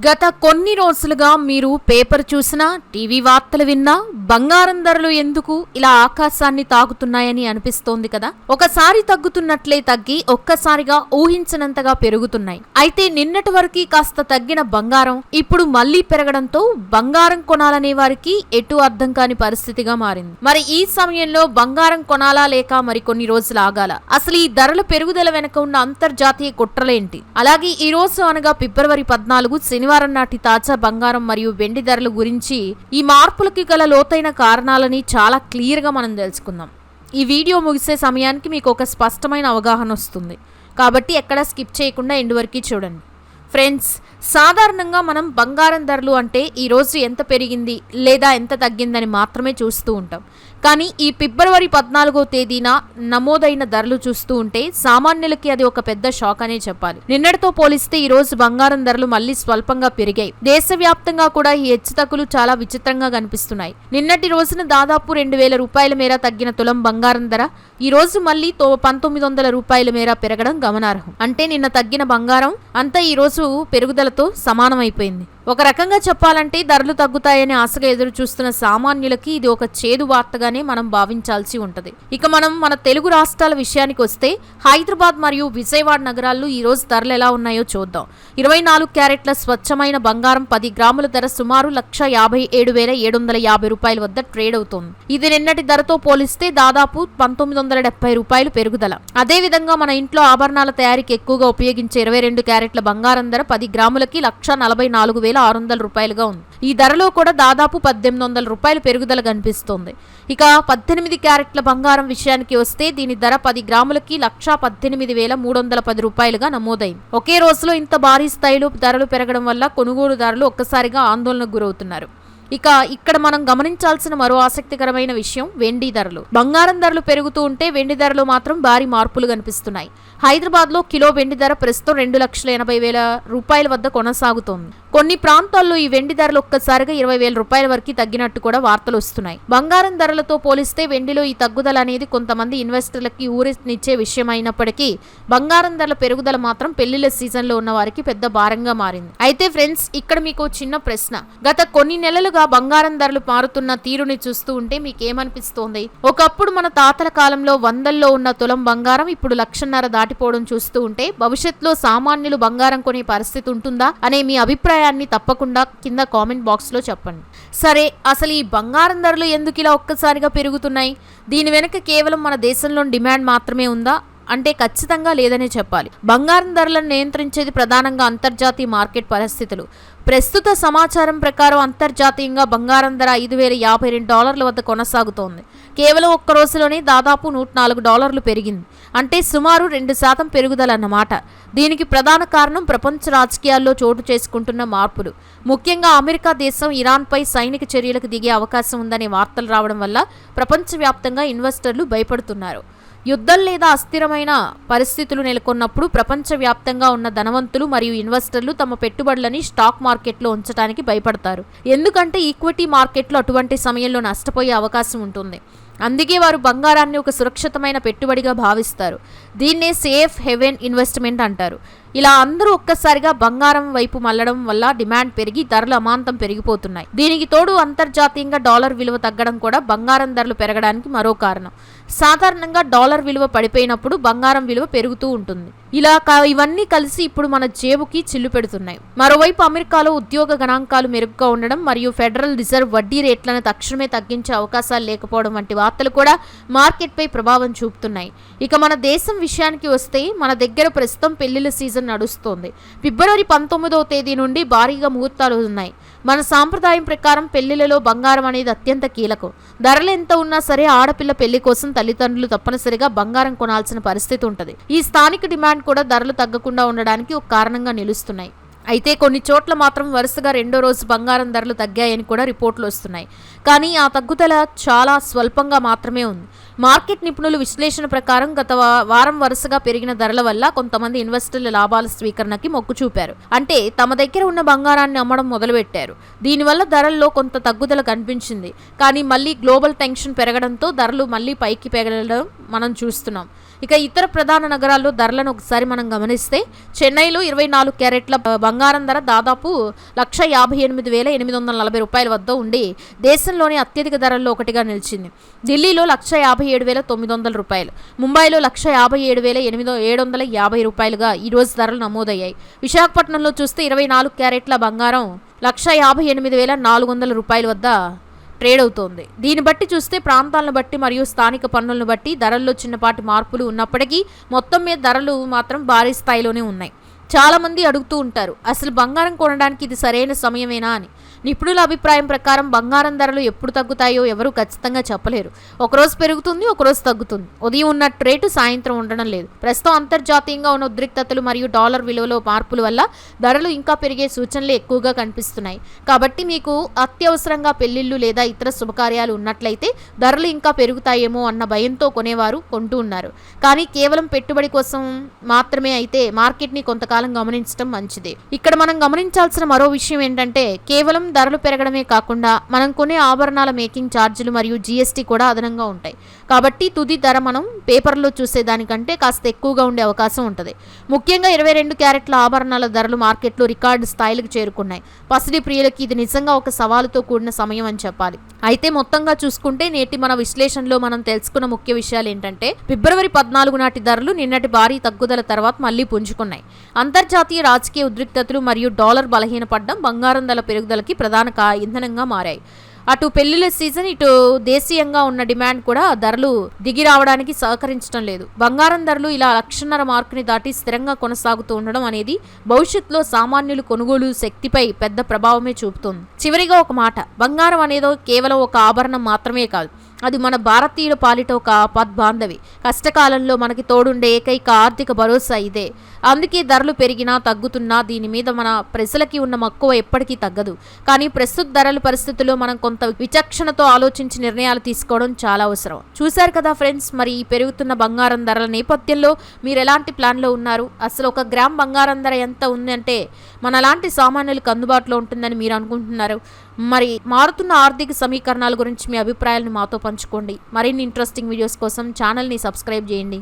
గత కొన్ని రోజులుగా మీరు పేపర్ చూసినా టీవీ వార్తలు విన్నా బంగారం ధరలు ఎందుకు ఇలా ఆకాశాన్ని తాగుతున్నాయని అనిపిస్తోంది కదా? ఒకసారి తగ్గుతున్నట్లే తగ్గి ఒక్కసారిగా ఊహించినంతగా పెరుగుతున్నాయి. అయితే నిన్నటి వరకు కాస్త తగ్గిన బంగారం ఇప్పుడు మళ్ళీ పెరగడంతో బంగారం కొనాలనే వారికి ఎటు అర్థం కాని పరిస్థితిగా మారింది. మరి ఈ సమయంలో బంగారం కొనాలా లేక మరి కొన్ని రోజులు ఆగాల? అసలు ఈ ధరల పెరుగుదల వెనక ఉన్న అంతర్జాతీయ కుట్రలేంటి? అలాగే ఈ రోజు అనగా ఫిబ్రవరి పద్నాలుగు శనివారం నాటి తాజా బంగారం మరియు వెండి ధరల గురించి ఈ మార్పులకి గల లోతైన కారణాలని చాలా క్లియర్గా మనం తెలుసుకుందాం. ఈ వీడియో ముగిసే సమయానికి మీకు ఒక స్పష్టమైన అవగాహన వస్తుంది. కాబట్టి ఎక్కడా స్కిప్ చేయకుండా ఎండు వరకు చూడండి. ఫ్రెండ్స్ సాధారణంగా మనం బంగారం ధరలు అంటే ఈరోజు ఎంత పెరిగింది లేదా ఎంత తగ్గిందని మాత్రమే చూస్తూ ఉంటాం. కానీ ఈ ఫిబ్రవరి పద్నాలుగో తేదీన నమోదైన ధరలు చూస్తూ ఉంటే సామాన్యులకి అది ఒక పెద్ద షాక్ అనే చెప్పాలి. నిన్నటితో పోలిస్తే ఈ రోజు బంగారం ధరలు మళ్ళీ స్వల్పంగా పెరిగాయి. దేశవ్యాప్తంగా కూడా ఈ హెచ్చుతగ్గులు చాలా విచిత్రంగా కనిపిస్తున్నాయి. నిన్నటి రోజున దాదాపు రెండు వేల రూపాయల మేర తగ్గిన తులం బంగారం ధర ఈ రోజు మళ్ళీ తో పంతొమ్మిది వందల రూపాయల మేర పెరగడం గమనార్హం. అంటే నిన్న తగ్గిన బంగారం అంతా ఈ రోజు పెరుగుదలతో సమానమైపోయింది. ఒక రకంగా చెప్పాలంటే ధరలు తగ్గుతాయని ఆశగా ఎదురు చూస్తున్న సామాన్యులకి ఇది ఒక చేదు వార్తగానే మనం భావించాల్సి ఉంటుంది. ఇక మనం మన తెలుగు రాష్ట్రాల విషయానికి వస్తే హైదరాబాద్ మరియు విజయవాడ నగరాల్లో ఈ రోజు ధరలు ఎలా ఉన్నాయో చూద్దాం. ఇరవై నాలుగు క్యారెట్ల స్వచ్ఛమైన బంగారం పది గ్రాముల ధర సుమారు లక్ష యాభై ఏడు వేల ఏడు వందల యాభై రూపాయల వద్ద ట్రేడ్ అవుతోంది. ఇది నిన్నటి ధరతో పోలిస్తే దాదాపు పంతొమ్మిది వందల డెబ్బై రూపాయలు పెరుగుదల. అదే విధంగా మన ఇంట్లో ఆభరణాల తయారీకి ఎక్కువగా ఉపయోగించే ఇరవై రెండు క్యారెట్ల బంగారం ధర పది గ్రాములకి లక్ష నలభై నాలుగు వేల ఆరు వందల రూపాయలుగా ఉంది. ఈ ధరలో కూడా దాదాపు పద్దెనిమిది వందల రూపాయల పెరుగుదల కనిపిస్తోంది. ఇక పద్దెనిమిది క్యారెట్ల బంగారం విషయానికి వస్తే దీని ధర పది గ్రాములకి లక్ష పద్దెనిమిది వేల మూడు వందల పది రూపాయలుగా నమోదైంది. ఒకే రోజులో ఇంత భారీ స్థాయిలో ధరలు పెరగడం వల్ల కొనుగోలుదారులు ఒక్కసారిగా ఆందోళనకు గురవుతున్నారు. ఇక ఇక్కడ మనం గమనించాల్సిన మరో ఆసక్తికరమైన విషయం వెండి ధరలు. బంగారం ధరలు పెరుగుతూ ఉంటే వెండి ధరలు మాత్రం భారీ మార్పులు కనిపిస్తున్నాయి. హైదరాబాద్లో కిలో వెండి ధర ప్రస్తుతం రెండు లక్షల ఎనభై వేల రూపాయల వద్ద కొనసాగుతోంది. కొన్ని ప్రాంతాల్లో ఈ వెండి ధరలు ఒక్కసారిగా ఇరవై వేల రూపాయల వరకు తగ్గినట్టు కూడా వార్తలు వస్తున్నాయి. బంగారం ధరలతో పోలిస్తే వెండిలో ఈ తగ్గుదల అనేది కొంతమంది ఇన్వెస్టర్లకి ఊరినిచ్చే విషయం అయినప్పటికీ బంగారం ధరల పెరుగుదల మాత్రం పెళ్ళిళ్ళ సీజన్లో ఉన్న వారికి పెద్ద భారంగా మారింది. అయితే ఫ్రెండ్స్ ఇక్కడ మీకు చిన్న ప్రశ్న. గత కొన్ని నెలలుగా బంగారం ధరలు మారుతున్న తీరుని చూస్తూ ఉంటే మీకేమనిపిస్తోంది? ఒకప్పుడు మన తాతల కాలంలో వందల్లో ఉన్న తులం బంగారం ఇప్పుడు లక్షన్నర దాటిపోవడం చూస్తూ ఉంటే భవిష్యత్తులో సామాన్యులు బంగారం కొనే పరిస్థితి ఉంటుందా అనే మీ అభిప్రాయాన్ని తప్పకుండా కింద కామెంట్ బాక్స్లో చెప్పండి. సరే అసలు ఈ బంగారం ధరలు ఎందుకు ఇలా ఒక్కసారిగా పెరుగుతున్నాయి? దీని వెనుక కేవలం మన దేశంలో డిమాండ్ మాత్రమే ఉందా? అంటే ఖచ్చితంగా లేదనే చెప్పాలి. బంగారం ధరలను నియంత్రించేది ప్రధానంగా అంతర్జాతీయ మార్కెట్ పరిస్థితులు. ప్రస్తుత సమాచారం ప్రకారం అంతర్జాతీయంగా బంగారం ధర ఐదు వేల యాభై రెండు డాలర్ల వద్ద కొనసాగుతోంది. కేవలం ఒక్క రోజులోనే దాదాపు నూట నాలుగు డాలర్లు పెరిగింది. అంటే సుమారు రెండు శాతం పెరుగుదల అన్నమాట దీనికి ప్రధాన కారణం ప్రపంచ రాజకీయాల్లో చోటు చేసుకుంటున్న మార్పులు. ముఖ్యంగా అమెరికా దేశం ఇరాన్పై సైనిక చర్యలకు దిగే అవకాశం ఉందనే వార్తలు రావడం వల్ల ప్రపంచవ్యాప్తంగా ఇన్వెస్టర్లు భయపడుతున్నారు. యుద్ధం లేదా అస్థిరమైన పరిస్థితులు నెలకొన్నప్పుడు ప్రపంచవ్యాప్తంగా ఉన్న ధనవంతులు మరియు ఇన్వెస్టర్లు తమ పెట్టుబడులని స్టాక్ మార్కెట్లో ఉంచడానికి భయపడతారు. ఎందుకంటే ఈక్విటీ మార్కెట్లో అటువంటి సమయంలో నష్టపోయే అవకాశం ఉంటుంది. అందుకే వారు బంగారాన్ని ఒక సురక్షితమైన పెట్టుబడిగా భావిస్తారు. దీన్నే సేఫ్ హెవెన్ ఇన్వెస్ట్మెంట్ అంటారు. ఇలా అందరూ ఒక్కసారిగా బంగారం వైపు మళ్ళడం వల్ల డిమాండ్ పెరిగి ధరలు అమాంతం పెరిగిపోతున్నాయి. దీనికి తోడు అంతర్జాతీయంగా డాలర్ విలువ తగ్గడం కూడా బంగారం ధరలు పెరగడానికి మరో కారణం. సాధారణంగా డాలర్ విలువ పడిపోయినప్పుడు బంగారం విలువ పెరుగుతూ ఉంటుంది. ఇలా ఇవన్నీ కలిసి ఇప్పుడు మన జేబుకి చిల్లు పెడుతున్నాయి. మరోవైపు అమెరికాలో ఉద్యోగ గణాంకాలు మెరుగ్గా ఉండడం మరియు ఫెడరల్ రిజర్వ్ వడ్డీ రేట్లను తక్షణమే తగ్గించే అవకాశాలు లేకపోవడం వంటి వార్తలు కూడా మార్కెట్పై ప్రభావం చూపుతున్నాయి. ఇక మన దేశం విషయానికి వస్తే మన దగ్గర ప్రస్తుతం పెళ్ళిళ్ళ సీజన్ నడుస్తోంది. ఫిబ్రవరి పంతొమ్మిదవ తేదీ నుండి భారీగా ముహూర్తాలు ఉన్నాయి. మన సాంప్రదాయం ప్రకారం పెళ్ళిళ్ళలో బంగారం అనేది అత్యంత కీలకం. ధరలు ఎంత ఉన్నా సరే ఆడపిల్ల పెళ్ళి కోసం తల్లిదండ్రులు తప్పనిసరిగా బంగారం కొనాల్సిన పరిస్థితి ఉంటుంది. ఈ స్థానిక డిమాండ్ కూడా ధరలు తగ్గకుండా ఉండడానికి ఒక కారణంగా నిలుస్తున్నాయి. అయితే కొన్ని చోట్ల మాత్రం వరుసగా రెండో రోజు బంగారం ధరలు తగ్గాయని కూడా రిపోర్ట్లు వస్తున్నాయి. కానీ ఆ తగ్గుదల చాలా స్వల్పంగా మాత్రమే ఉంది. మార్కెట్ నిపుణులు విశ్లేషణ ప్రకారం గత వారం వరుసగా పెరిగిన ధరల వల్ల కొంతమంది ఇన్వెస్టర్ల లాభాల స్వీకరణకి మొగ్గు చూపారు. అంటే తమ దగ్గర ఉన్న బంగారాన్ని అమ్మడం మొదలుపెట్టారు. దీనివల్ల ధరల్లో కొంత తగ్గుదల కనిపించింది. కానీ మళ్ళీ గ్లోబల్ టెన్షన్ పెరగడంతో ధరలు మళ్ళీ పైకి పెరగడం మనం చూస్తున్నాం. ఇక ఇతర ప్రధాన నగరాల్లో ధరలను ఒకసారి మనం గమనిస్తే చెన్నైలో ఇరవై నాలుగు క్యారెట్ల బంగారం ధర దాదాపు లక్ష యాభై ఎనిమిది వేల ఎనిమిది వందల నలభై రూపాయల వద్ద ఉండి దేశంలోనే అత్యధిక ధరల్లో ఒకటిగా నిలిచింది. ఢిల్లీలో లక్ష యాభై ఏడు వేల తొమ్మిది వందల రూపాయలు. ముంబైలో లక్ష యాభై ఏడు వేల ఎనిమిది ఏడు వందల యాభై రూపాయలుగా ఈరోజు ధరలు నమోదయ్యాయి. విశాఖపట్నంలో చూస్తే ఇరవై నాలుగు క్యారెట్ల బంగారం లక్ష యాభై ఎనిమిది వేల నాలుగు వందల రూపాయల వద్ద ట్రేడ్ అవుతోంది. దీన్ని బట్టి చూస్తే ప్రాంతాలను బట్టి మరియు స్థానిక పన్నులను బట్టి ధరల్లో చిన్నపాటి మార్పులు ఉన్నప్పటికీ మొత్తం మీద ధరలు మాత్రం భారీ స్థాయిలోనే ఉన్నాయి. చాలామంది అడుగుతూ ఉంటారు అసలు బంగారం కొనడానికి ఇది సరైన సమయమేనా? అని. నిపుణుల అభిప్రాయం ప్రకారం బంగారం ధరలు ఎప్పుడు తగ్గుతాయో ఎవరు ఖచ్చితంగా చెప్పలేరు. ఒకరోజు పెరుగుతుంది ఒకరోజు తగ్గుతుంది. ఉదయం ఉన్న రేటు సాయంత్రం ఉండడం లేదు. ప్రస్తుతం అంతర్జాతీయంగా ఉన్న ఉద్రిక్తతలు మరియు డాలర్ విలువలో మార్పుల వల్ల ధరలు ఇంకా పెరిగే సూచనలు ఎక్కువగా కనిపిస్తున్నాయి. కాబట్టి మీకు అత్యవసరంగా పెళ్ళిళ్ళు లేదా ఇతర శుభకార్యాలు ఉన్నట్లయితే ధరలు ఇంకా పెరుగుతాయేమో అన్న భయంతో కొనేవారు కొంటూ ఉన్నారు. కానీ కేవలం పెట్టుబడి కోసం మాత్రమే అయితే మార్కెట్ని కొంతకాలం గమనించడం మంచిది. ఇక్కడ మనం గమనించాల్సిన మరో విషయం ఏంటంటే కేవలం ధరలు పెరగడమే కాకుండా మనం కొనే ఆభరణాల మేకింగ్ ఛార్జీలు మరియు జీఎస్టీ కూడా అదనంగా ఉంటాయి. కాబట్టి తుది ధర మనం పేపర్లో చూసేదానికంటే కాస్త ఎక్కువగా ఉండే అవకాశం ఉంటుంది. ముఖ్యంగా ఇరవై రెండు క్యారెట్ల ఆభరణాల ధరలు మార్కెట్లో రికార్డు స్థాయిలకు చేరుకున్నాయి. పసిడి ప్రియులకి ఇది నిజంగా ఒక సవాలుతో కూడిన సమయం అని చెప్పాలి. అయితే మొత్తంగా చూసుకుంటే నేటి మన విశ్లేషణలో మనం తెలుసుకున్న ముఖ్య విషయాలు ఏంటంటే ఫిబ్రవరి పద్నాలుగు నాటి ధరలు నిన్నటి భారీ తగ్గుదల తర్వాత మళ్ళీ పుంజుకున్నాయి. అంతర్జాతీయ రాజకీయ ఉద్రిక్తతలు మరియు డాలర్ బలహీనపడడం బంగారం ధర పెరుగుదలకి ప్రధాన ఇంధనంగా మారాయి. అటు పెళ్ళిళ్ళ సీజన్ ఇటు దేశీయంగా ఉన్న డిమాండ్ కూడా ధరలు దిగి రావడానికి సహకరించడం లేదు. బంగారం ధరలు ఇలా లక్షన్నర మార్కుని దాటి స్థిరంగా కొనసాగుతూ ఉండడం అనేది భవిష్యత్తులో సామాన్యులు కొనుగోలు శక్తిపై పెద్ద ప్రభావమే చూపుతుంది. చివరిగా ఒక మాట బంగారం అనేదో కేవలం ఒక ఆభరణం మాత్రమే కాదు. అది మన భారతీయుల పాలిట ఒక పద్బాంధవి కష్టకాలంలో మనకి తోడుండే ఏకైక ఆర్థిక భరోసా ఇదే. అందుకే ధరలు పెరిగినా తగ్గుతున్నా దీని మీద మన ప్రజలకి ఉన్న మక్కువ ఎప్పటికీ తగ్గదు. కానీ ప్రస్తుత ధరల పరిస్థితుల్లో మనం కొంత విచక్షణతో ఆలోచించి నిర్ణయాలు తీసుకోవడం చాలా అవసరం. చూశారు కదా ఫ్రెండ్స్ మరి ఈ పెరుగుతున్న బంగారం ధరల నేపథ్యంలో మీరు ఎలాంటి ప్లాన్లో ఉన్నారు? అసలు ఒక గ్రామ్ బంగారం ధర ఎంత ఉందంటే మనలాంటి సామాన్యులకు అందుబాటులో ఉంటుందని మీరు అనుకుంటున్నారు. మరి మారుతున్న ఆర్థిక సమీకరణాల గురించి మీ అభిప్రాయాలను మాతో పంచుకోండి. మరిన్ని ఇంట్రెస్టింగ్ వీడియోస్ కోసం ఛానల్ని సబ్స్క్రైబ్ చేయండి.